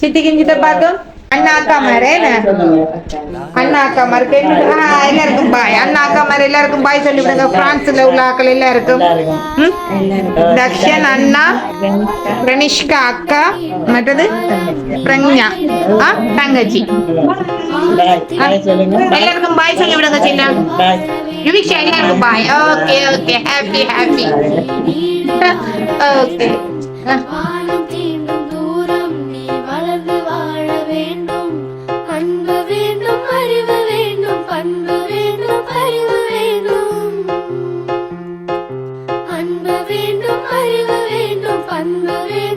சித்திக்கும் பார்க்கும் அண்ணா அக்கா மாதிரி அண்ணா அக்கா மாதிரி கேட்டு ஆ, எல்லாருக்கும் பாய் அண்ணா அக்கா மாதிரி எல்லாருக்கும் பாய் சொல்லி விடுங்க பிரான்ஸ்ல உள்ள ஆக்கள் எல்லாருக்கும் ம்? தக்ஷன் அண்ணா பிரனிஷ்கா அக்கா மற்றது பிரக்ஞா ஆ தங்கச்சி எல்லாருக்கும் பாய் சொல்லி விடுங்க சின்ன யுவிஷா எல்லாருக்கும் bye okay okay happy happy okay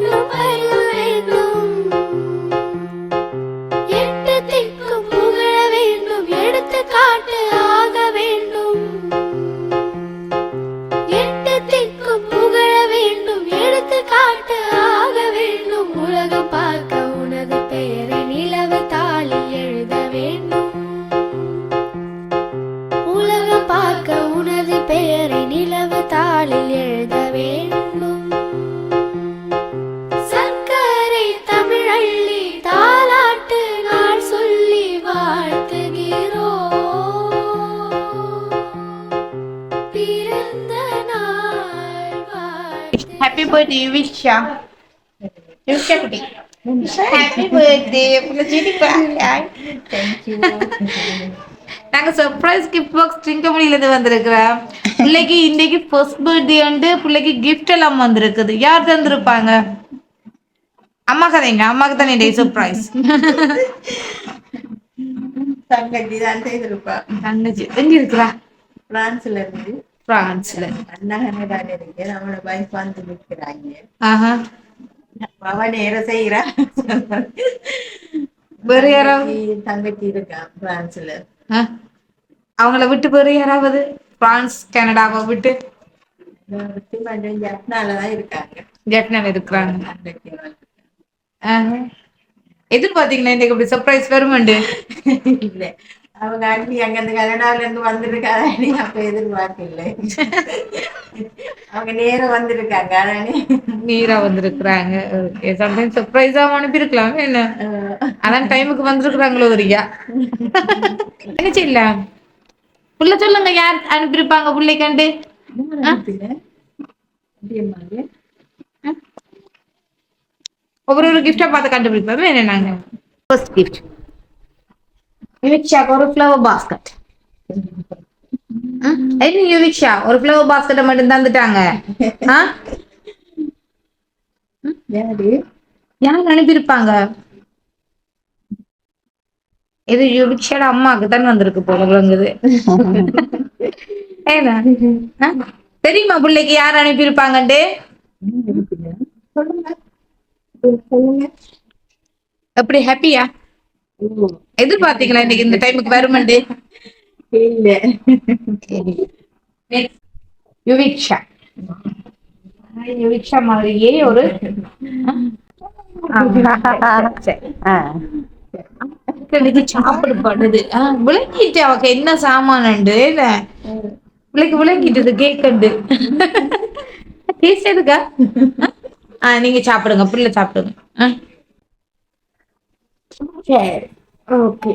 பண்பு Happy birthday Yuvisha Yuvisha குட்டி ஹாப்பி பர்த்டே நாங்க சர்ப்ரைஸ் கிஃப்ட் பாக்ஸ் இருந்து வந்திருக்கிறோம். பிள்ளைக்கு இன்னைக்கு ஃபர்ஸ்ட் பர்த்டே வந்து பிள்ளைக்கு கிஃப்ட் எல்லாம் வந்திருக்குது. யார் தந்திருப்பாங்க? அம்மா கதைங்க அம்மாக்கு தானே டே சர்ப்ரைஸ் தங்கச்சி தான் செய்திருப்பா தங்கச்சி. எங்க இருக்கிறா? பிரான்ஸ்ல இருந்து. பிரான்ஸ்ல அண்ணா கனடால இருக்கு நம்மளோட வைஃப் வந்து நிற்கிறாங்க ஆஹா. அவ நேரம் செய்யறா வேற யாராவது தங்கச்சி இருக்கா பிரான்ஸ்ல? அவங்கள விட்டு வேற யாராவது? பிரான்ஸ் கனடாவை விட்டு? ஜப்னாலதான் இருக்காங்க ஜெட்னால இருக்கிறாங்க. எதிர்பார்த்தீங்களா இன்னைக்கு இப்படி சர்ப்ரைஸ் வருமாண்டு இல்ல. அவங்க அண்ணி அங்க இருந்து கனடால இருந்து வந்திருக்காங்க நீ அப்ப எதிர்பார்க்கல அவங்க நேரம் வந்திருக்காங்க ஆனா நீ. மீரா வந்திருக்கிறாங்க. ஓகே சம்டைம்ஸ் சர்ப்ரைஸா அனுப்பியிருக்கலாம் என்ன? அதான் டைமுக்கு வந்திருக்கிறாங்களோ வரியா என்ன செய்யலாம் புள்ள சொல்லுங்க யார் அனுப்பியிருப்பாங்க புள்ளை கண்டு? ஒவ்வொரு ஒரு கிஃப்டா பார்த்து கண்டுபிடிப்போம் என்ன நாங்க? ஃபர்ஸ்ட் கிஃப்ட் யுவிக்ஷாக்கு ஒரு ஃப்ளவர் பாஸ்கெட் என்ன யுவிக்ஷா ஒரு ஃப்ளவர் பாஸ்கெட்டை மட்டும் தந்துட்டாங்க யாரு யார் அனுப்பியிருப்பாங்க இது யுவிக்ஷாட அம்மாக்கு தான் வந்திருக்கு போல விளங்குது? தெரியுமா பிள்ளைக்கு யார் அனுப்பியிருப்பாங்கன்ட்டு எப்படி ஹாப்பியா எதிர்பார்த்தீங்களா இன்னைக்கு இந்த டைமுக்கு வருமெண்டு இல்ல. யுவிக்ஷா. யுவிக்ஷா மாதிரியே ஒரு இது சாப்பிடப்படுது. விளக்கிட்டு அவக்கு என்ன சாமானண்டு? பிள்ளைக்கு விளக்கிட்டது கேக்கண்டு. டேஸ்ட் ஆ நீங்க சாப்பிடுங்க. பிள்ளை சாப்பிடுங்க. சரி. ஓகே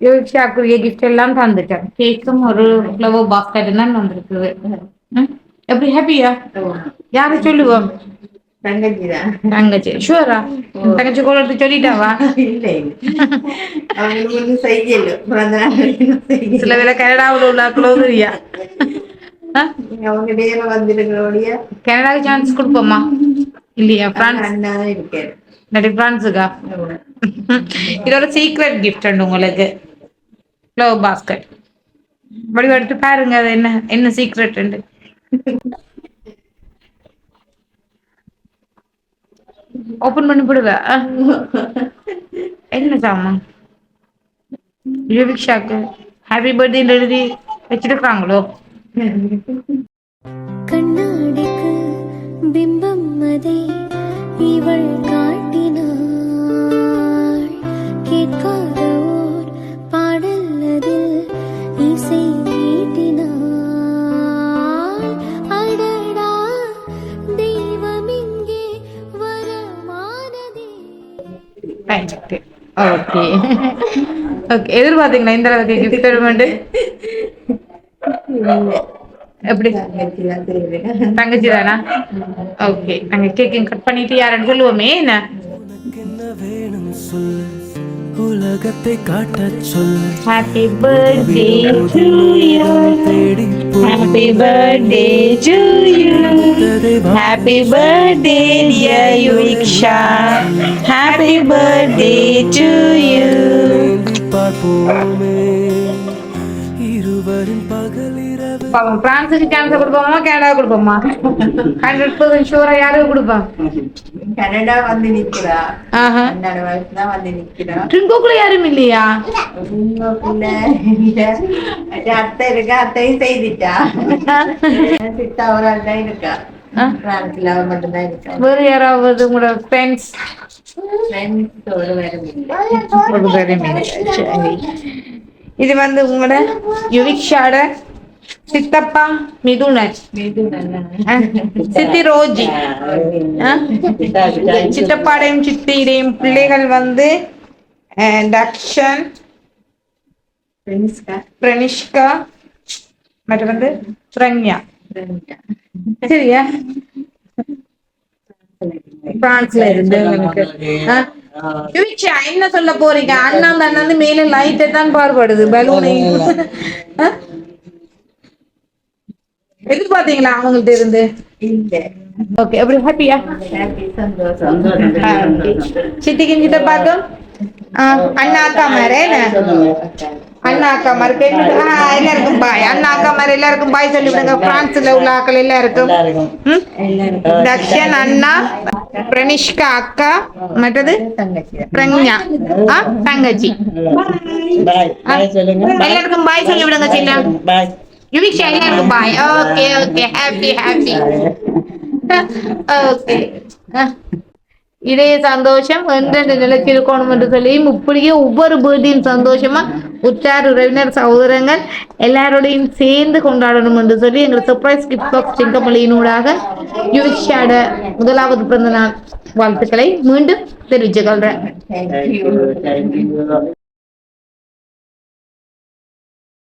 யோசிச்சாக்குரிய கிஃப்ட் எல்லாம் தந்துட்டேன் கேக்கும் ஒரு ஃப்ளவர் பாஸ்கெட் தான் வந்திருக்குது எப்படி ஹாப்பியா யாரை சொல்லுவோம் தங்கச்சி தான் தங்கச்சி ஷுவரா தங்கச்சி கூட சொல்லிட்டாவா. சில வேலை கனடாவில் உள்ள க்ளோசரியா அவங்க வந்திருக்கிறோடைய கனடாக்கு சான்ஸ் கொடுப்போமா இல்லையா பிரான்ஸ் இல்லாட்டி பிரான்ஸுக்கா இதோட சீக்ரெட் கிஃப்ட் உங்களுக்கு. ஃப்ளவர் பாஸ்கெட் வடிவெடுத்து பாருங்க அது என்ன என்ன சீக்ரெட் ஓபன் பண்ணி போடுவ? என்ன சாமான்? யுவிக்ஷாக்கு ஹாப்பி பர்த்டே எழுதி வச்சிருக்காங்களோ? கண்ணாடிக்கு பிம்பம் அதை இவள் காண ஓகே. ஓகே. எதிர்பார்த்தீங்களா இந்த அளவுக்கு கிஃப்ட் எப்படி? தங்கச்சி தானா? ஓகே. நாங்க கேக்கையும் கட் பண்ணிட்டு யாருன்னு சொல்லுவோமே என்ன? உலகத்தை காட்டச் சொல். Happy birthday to you happy birthday to you happy birthday dear happy birthday to you பார்ப்போமே இருவரின் பகலிரவு பாவம் பிரான்ஸுக்கு சான்ஸ் கொடுப்போமா? கனடா கொடுப்போமா ஹண்ட்ரட் பர்சன்ட் ஷூரா யாருக்கு கொடுப்போம் கனடா வந்து நிக்கிறா. பன்னெண்டு வயசு தான் வந்து நிக்கிறா. ட்ரிங்கோக்குள்ள யாரும் இல்லையா. அது அத்தை இருக்கா அத்தையும் செய்துட்டா. சித்தா ஒரு ஆள் தான் இருக்கா. வேறு யாராவது உங்களோட ஃப்ரெண்ட்ஸ் இது வந்து உங்களோட யுவிக்ஷாட சித்தப்பா மிதுனன் சித்தி ரோஜி? சித்தப்பாடையும் சித்தியுடையும் பிள்ளைகள் வந்து ஃப்ரெண்ட்ஸ்க்கா பிரனிஷ்கா மற்றும் வந்து பிரக்ஞா சரியா பிரான்ஸ்ல இருந்து? யுவிக்ஷா என்ன சொல்ல போறீங்க அண்ணா அந்த அண்ணன் வந்து மேல லைட்டை தான் பார்ப்படுது பலூனை எதிர்பார்த்தீங்களா அவங்கள்ட்ட இருந்து ஓகே அப்படி ஹாப்பியா சித்திக்கு சித்த பார்க்கும் அண்ணா அக்கா மாதிரி அண்ணா அக்கா மாதிரி பெண்ணு ஆ, எல்லாருக்கும் பாய் அண்ணா அக்கா மாதிரி எல்லாருக்கும் பாய் சொல்லி விடுங்க பிரான்ஸ்ல உள்ள ஆக்கள் எல்லாருக்கும் ம்? தக்ஷன் அண்ணா பிரனிஷ்கா அக்கா மற்றது தங்கச்சி பிரக்ஞா ஆ தங்கச்சி எல்லாருக்கும் பாய் சொல்லி விடுங்க சின்ன பாய் யுவிக்ஷா எல்லாருக்கும் bye okay okay happy happy okay இதய சந்தோஷம் எந்தெந்த நிலைக்கு இருக்கணும் என்று சொல்லியும் இப்படியே ஒவ்வொரு பேர்டையும் சந்தோஷமா உற்றார் உறவினர் சகோதரங்கள் எல்லாரோடையும் சேர்ந்து கொண்டாடணும் என்று சொல்லி எங்கள் சர்ப்ரைஸ் கிஃப்ட் பாக்ஸ் சிங்கமொழியினூடாக யுவிஷாட முதலாவது பிறந்த நாள் வாழ்த்துக்களை மீண்டும் தெரிவிச்சு கொள்றேன்.